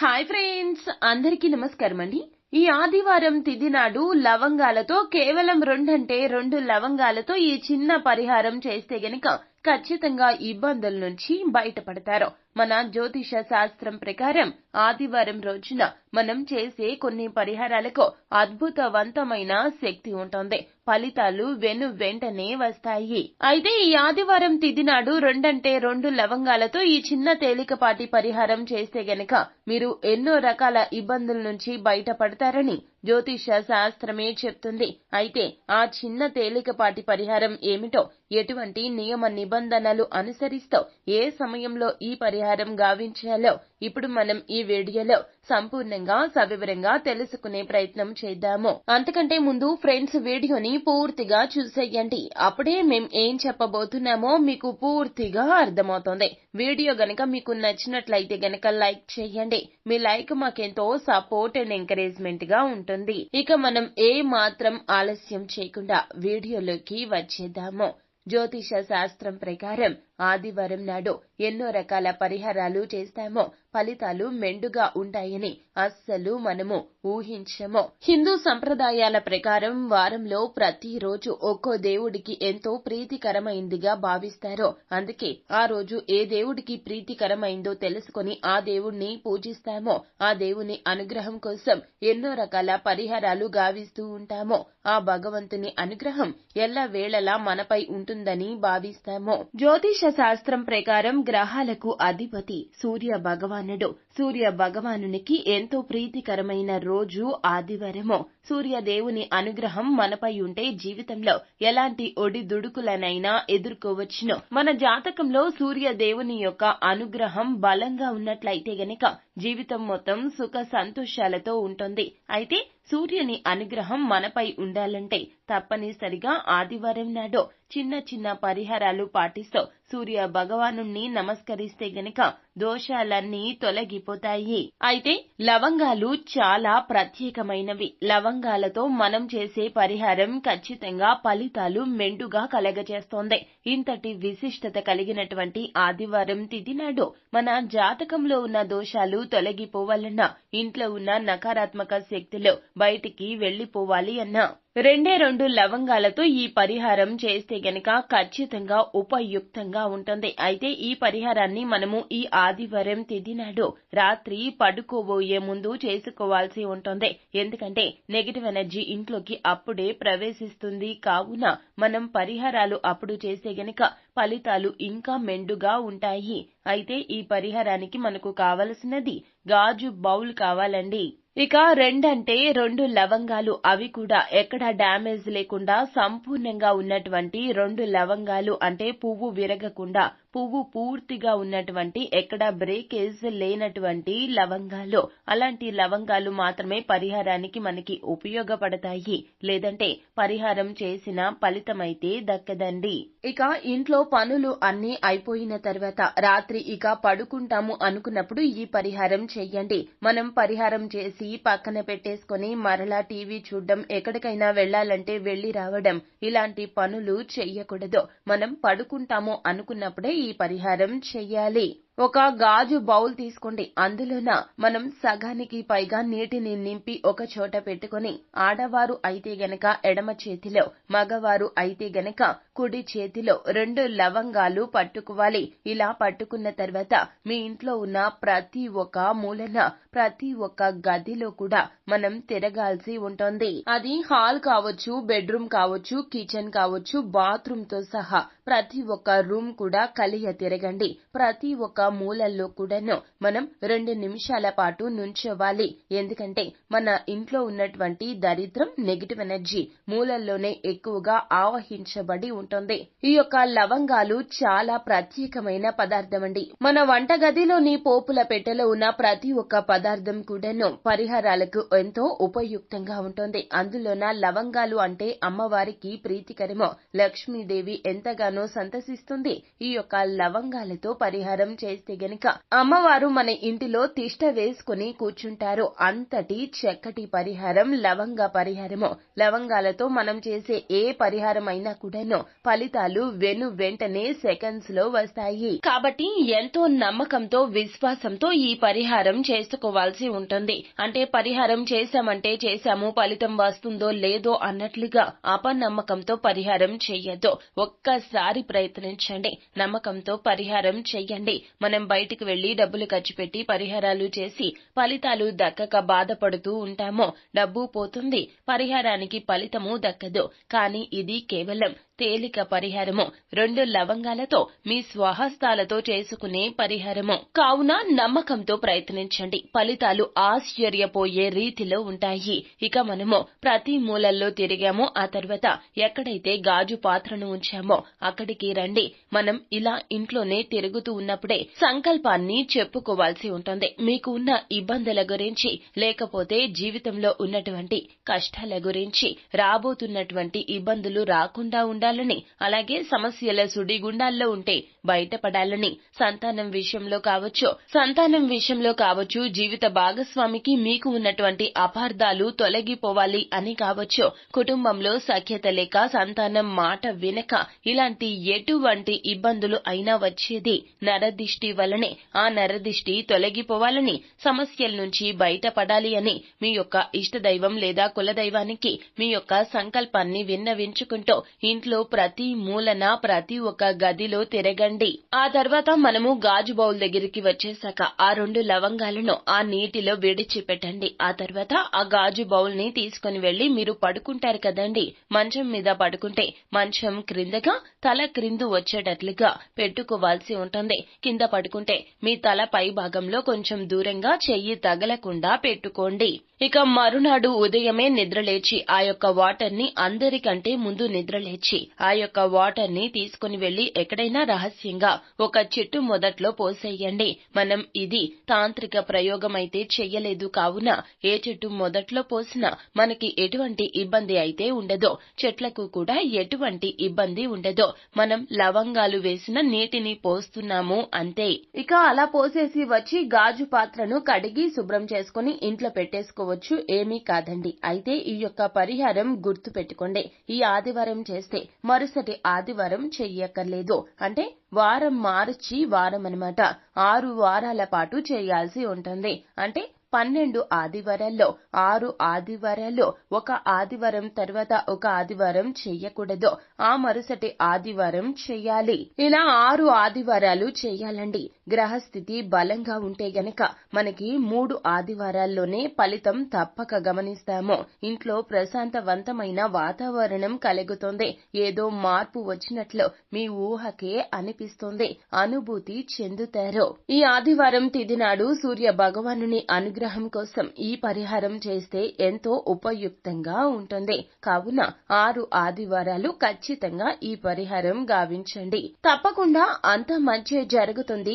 Hi friends అందరికీ నమస్కారం అండి ఈ ఆదివారం తిథి నాడు లవంగాలతో కేవలం రెండంటే రెండు లవంగాలతో ఈ చిన్న పరిహారం చేస్తే గనక ఖచ్చితంగా ఇబ్బందుల నుంచి బయటపడతారు. మన జ్యోతిష శాస్త్రం ప్రకారం ఆదివారం రోజున మనం చేసే కొన్ని పరిహారాలకు అద్భుతవంతమైన శక్తి ఉంటుంది. ఫలితాలు వెను వెంటనే వస్తాయి. అయితే ఈ ఆదివారం తిదినాడు రెండంటే రెండు లవంగాలతో ఈ చిన్న తేలికపాటి పరిహారం చేస్తే గనక మీరు ఎన్నో రకాల ఇబ్బందుల నుంచి బయటపడతారని జ్యోతిష శాస్త్రమే చెప్తుంది. అయితే ఆ చిన్న తేలికపాటి పరిహారం ఏమిటో ఎటువంటి నియమ నిబంధనలు అనుసరిస్తూ ఏ సమయంలో ఈ పరిహారం గావించాలో ఇప్పుడు మనం ఈ వీడియోలో సంపూర్ణంగా సవివరంగా తెలుసుకునే ప్రయత్నం చేద్దాము. అంతకంటే ముందు ఫ్రెండ్స్ వీడియోని పూర్తిగా చూసేయండి. అప్పుడే మేం ఏం చెప్పబోతున్నామో మీకు పూర్తిగా అర్థమవుతుంది. వీడియో గనక మీకు నచ్చినట్లయితే గనక లైక్ చేయండి. మీ లైక్ మాకెంతో సపోర్ట్ అండ్ ఎంకరేజ్మెంట్గా ఉంటుంది. ఇక మనం ఏ మాత్రం ఆలస్యం చేయకుండా వీడియోలోకి వచ్చేద్దాము. జ్యోతిష శాస్త్రం ప్రకారం ఆదివారం నాడు ఎన్నో రకాల పరిహారాలు చేస్తామో ఫలితాలు మెండుగా ఉంటాయని అస్సలు మనము ఊహించము. హిందూ సంప్రదాయాల ప్రకారం వారంలో ప్రతిరోజు ఒక్కో దేవుడికి ఎంతో ప్రీతికరమైందిగా భావిస్తారు. అందుకే ఆ రోజు ఏ దేవుడికి ప్రీతికరమైందో తెలుసుకొని ఆ దేవుణ్ణి పూజిస్తామో ఆ దేవుని అనుగ్రహం కోసం ఎన్నో రకాల పరిహారాలు గావిస్తూ ఉంటామో ఆ భగవంతుని అనుగ్రహం ఎల్ల వేళలా మనపై ఉంటుందని భావిస్తాము. జ్యోతిష శాస్త్రం ప్రకారం గ్రహాలకు అధిపతి సూర్య భగవానుడు. సూర్య భగవానునికి ఎంతో ప్రీతికరమైన రోజు ఆదివారము. సూర్యదేవుని అనుగ్రహం మనపై ఉంటే జీవితంలో ఎలాంటి ఒడిదుడుకులనైనా ఎదుర్కోవచ్చును. మన జాతకంలో సూర్యదేవుని యొక్క అనుగ్రహం బలంగా ఉన్నట్లయితే గనక జీవితం మొత్తం సుఖ సంతోషాలతో ఉంటుంది. అయితే సూర్యుని అనుగ్రహం మనపై ఉండాలంటే తప్పనిసరిగా ఆదివారం నాడు చిన్న చిన్న పరిహారాలు పాటిస్తూ సూర్య భగవానుణ్ణి నమస్కరిస్తే గనక దోషాలన్నీ తొలగిపోతాయి. అయితే లవంగాలు చాలా ప్రత్యేకమైనవి. లవంగాలతో మనం చేసే పరిహారం ఖచ్చితంగా ఫలితాలు మెండుగా కలగజేస్తోంది. ఇంతటి విశిష్టత కలిగినటువంటి ఆదివారం తిథి నాడు మన జాతకంలో ఉన్న దోషాలు తొలగిపోవాలన్నా ఇంట్లో ఉన్న నకారాత్మక శక్తులు బయటికి వెళ్ళిపోవాలి అన్నా. రెండే రెండు లవంగాలతో ఈ పరిహారం చేస్తే గనక ఖచ్చితంగా ఉపయుక్తంగా ఉంటుంది. అయితే ఈ పరిహారాన్ని మనము ఈ ఆదివారం తిథి నాడు రాత్రి పడుకోబోయే ముందు చేసుకోవాల్సి ఉంటుంది. ఎందుకంటే నెగిటివ్ ఎనర్జీ ఇంట్లోకి అప్పుడే ప్రవేశిస్తుంది. కావున మనం పరిహారాలు అప్పుడు చేస్తే గనక ఫలితాలు ఇంకా మెండుగా ఉంటాయి. అయితే ఈ పరిహారానికి మనకు కావలసినది గాజు బౌల్ కావాలండి. ఇక రెండంటే రెండు లవంగాలు. అవి కూడా ఎక్కడా డ్యామేజ్ లేకుండా సంపూర్ణంగా ఉన్నటువంటి రెండు లవంగాలు అంటే పువ్వు విరగకుండా పువ్వు పూర్తిగా ఉన్నటువంటి ఎక్కడ బ్రేకేజ్ లేనటువంటి లవంగాలు. అలాంటి లవంగాలు మాత్రమే పరిహారానికి మనకి ఉపయోగపడతాయి. లేదంటే పరిహారం చేసిన ఫలితమైతే దక్కదండి. ఇక ఇంట్లో పనులు అన్ని అయిపోయిన తర్వాత రాత్రి ఇక పడుకుంటాము అనుకున్నప్పుడు ఈ పరిహారం చెయ్యండి మనం పరిహారం చేసి పక్కన పెట్టేసుకొని మరలా టీవీ చూడడం ఎక్కడికైనా వెళ్ళాలంటే వెళ్ళి రావడం ఇలాంటి పనులు చెయ్యకూడదు మనం పడుకుంటాము అనుకున్నప్పుడే ఈ పరిహారం చెయ్యాలి ఒక గాజు బౌల్ తీసుకోండి. అందులోన మనం సగానికి పైగా నీటిని నింపి ఒక చోట పెట్టుకొని ఆడవారు అయితే గనక ఎడమ చేతిలో మగవారు అయితే గనక కుడి చేతిలో రెండు లవంగాలు పట్టుకోవాలి. ఇలా పట్టుకున్న తర్వాత మీ ఇంట్లో ఉన్న ప్రతి ఒక్క మూలన ప్రతి ఒక్క గదిలో కూడా మనం తిరగాల్సి ఉంటుంది. అది హాల్ కావచ్చు బెడ్రూమ్ కావచ్చు కిచెన్ కావచ్చు బాత్రూమ్తో సహా ప్రతి ఒక్క రూమ్ కూడా కలియ తిరగండి. ప్రతి ఒక్క మూలల్లో కూడాను మనం రెండు నిమిషాల పాటు నుంచోవాలి. ఎందుకంటే మన ఇంట్లో ఉన్నటువంటి దరిద్రం నెగిటివ్ ఎనర్జీ మూలల్లోనే ఎక్కువగా ఆవహించబడి ఉంటుంది. ఈ యొక్క లవంగాలు చాలా ప్రత్యేకమైన పదార్థం అండి. మన వంటగదిలోని పోపుల పెట్టెలో ఉన్న ప్రతి ఒక్క పదార్థం కూడాను పరిహారాలకు ఎంతో ఉపయుక్తంగా ఉంటుంది. అందులోన లవంగాలు అంటే అమ్మవారికి ప్రీతికరమో లక్ష్మీదేవి ఎంతగానో సంతసిస్తుంది. ఈ యొక్క లవంగాలతో పరిహారం చేసి వెళ్తే గనక అమ్మవారు మన ఇంటిలో తిష్ట వేసుకుని కూర్చుంటారు. అంతటి చక్కటి పరిహారం లవంగ పరిహారము. లవంగాలతో మనం చేసే ఏ పరిహారం అయినా కూడాను ఫలితాలు వెను వెంటనే సెకండ్స్లో వస్తాయి. కాబట్టి ఎంతో నమ్మకంతో విశ్వాసంతో ఈ పరిహారం చేసుకోవాల్సి ఉంటుంది. అంటే పరిహారం చేశామంటే చేశాము ఫలితం వస్తుందో లేదో అన్నట్లుగా అపనమ్మకంతో పరిహారం చెయ్యొద్దు. ఒక్కసారి ప్రయత్నించండి. నమ్మకంతో పరిహారం చెయ్యండి. మనం బయటికి వెళ్ళి డబ్బులు ఖర్చు పెట్టి పరిహారాలు చేసి ఫలితాలు దక్కక బాధపడుతూ ఉంటామో డబ్బు పోతుంది. పరిహారానికి ఫలితము దక్కదు. కానీ ఇది కేవలం తేలిక పరిహారము. రెండు లవంగాలతో మీ స్వహస్తాలతో చేసుకునే పరిహారము. కావున నమ్మకంతో ప్రయత్నించండి. ఫలితాలు ఆశ్చర్యపోయే రీతిలో ఉంటాయి. ఇక మనము ప్రతి మూలల్లో తిరిగామో. ఆ తర్వాత ఎక్కడైతే గాజు పాత్రను ఉంచామో అక్కడికి రండి. మనం ఇలా ఇంట్లోనే తిరుగుతూ ఉన్నప్పుడే సంకల్పాన్ని చెప్పుకోవాల్సి ఉంటుంది. మీకు ఉన్న ఇబ్బందుల గురించి లేకపోతే జీవితంలో ఉన్నటువంటి కష్టాల గురించి రాబోతున్నటువంటి ఇబ్బందులు రాకుండా ఉండాలని అలాగే సమస్యల సుడిగుండాల్లో ఉంటే బయటపడాలని సంతానం విషయంలో కావచ్చు. సంతానం విషయంలో కావచ్చు జీవిత భాగస్వామికి మీకు ఉన్నటువంటి అపార్థాలు తొలగిపోవాలి అని కావచ్చు. కుటుంబంలో సఖ్యత లేక సంతానం మాట వినక ఇలాంటి ఎటువంటి ఇబ్బందులు అయినా వచ్చేది నరదిష్టి వలనే. ఆ నరదిష్టి తొలగిపోవాలని సమస్యల నుంచి బయటపడాలి అని మీ యొక్క ఇష్టదైవం లేదా కులదైవానికి మీ యొక్క సంకల్పాన్ని విన్నవించుకుంటూ ఇంట్లో ప్రతి మూలన ప్రతి ఒక్క గదిలో తిరగండి. ఆ తర్వాత మనము గాజు బౌల్ దగ్గరికి వచ్చేసాక ఆ రెండు లవంగాలను ఆ నీటిలో విడిచిపెట్టండి. ఆ తర్వాత ఆ గాజు బౌల్ని తీసుకుని వెళ్ళి మీరు పడుకుంటారు కదండి. మంచం మీద పడుకుంటే మంచం క్రిందగా తల క్రింద వచ్చేటట్లుగా పెట్టుకోవాల్సి ఉంటుంది. కింద పడుకుంటే మీ తల పై భాగంలో కొంచెం దూరంగా చెయ్యి తగలకుండా పెట్టుకోండి. ఇక మరునాడు ఉదయమే నిద్రలేచి ఆ యొక్క వాటర్ని అందరికంటే ముందు నిద్రలేచి ఆ యొక్క వాటర్ని తీసుకుని వెళ్ళి ఎక్కడైనా రహస్యంగా ఒక చెట్టు మొదట్లో పోసేయండి. మనం ఇది తాంత్రిక ప్రయోగం అయితే చెయ్యలేదు. కావున ఏ చెట్టు మొదట్లో పోసినా మనకి ఎటువంటి ఇబ్బంది అయితే ఉండదో. చెట్లకు కూడా ఎటువంటి ఇబ్బంది ఉండదో. మనం లవంగాలు వేసిన నీటిని పోస్తున్నాము అంతే. ఇక అలా పోసేసి వచ్చి గాజు పాత్రను కడిగి శుభ్రం చేసుకుని ఇంట్లో పెట్టేసుకోవచ్చు. ఏమీ కాదండి. అయితే ఈ యొక్క పరిహారం గుర్తు పెట్టుకోండి ఈ ఆదివారం చేస్తే మరుసటి ఆదివారం చెయ్యక్కర్లేదు. అంటే వారం మార్చి వారం అన్నమాట. ఆరు వారాల పాటు చేయాల్సి ఉంటుంది. అంటే పన్నెండు ఆదివారాల్లో ఆరు ఆదివారాల్లో ఒక ఆదివారం తర్వాత ఒక ఆదివారం చెయ్యకూడదు. ఆ మరుసటి ఆదివారం చెయ్యాలి. ఇలా ఆరు ఆదివారాలు చెయ్యాలండి. గ్రహస్థితి బలంగా ఉంటే గనక మనకి మూడు ఆదివారాల్లోనే ఫలితం తప్పక గమనిస్తాము. ఇంట్లో ప్రశాంతవంతమైన వాతావరణం కలుగుతుంది. ఏదో మార్పు వచ్చినట్లు మీ ఊహకే అనిపిస్తుంది. అనుభూతి చెందుతారు. ఈ ఆదివారం తిదినాడు సూర్య భగవానుని అనుగ్రహం కోసం ఈ పరిహారం చేస్తే ఎంతో ఉపయుక్తంగా ఉంటుంది. కావున ఆరు ఆదివారాలు ఖచ్చితంగా ఈ పరిహారం గావించండి. తప్పకుండా అంత మంచి జరుగుతుంది.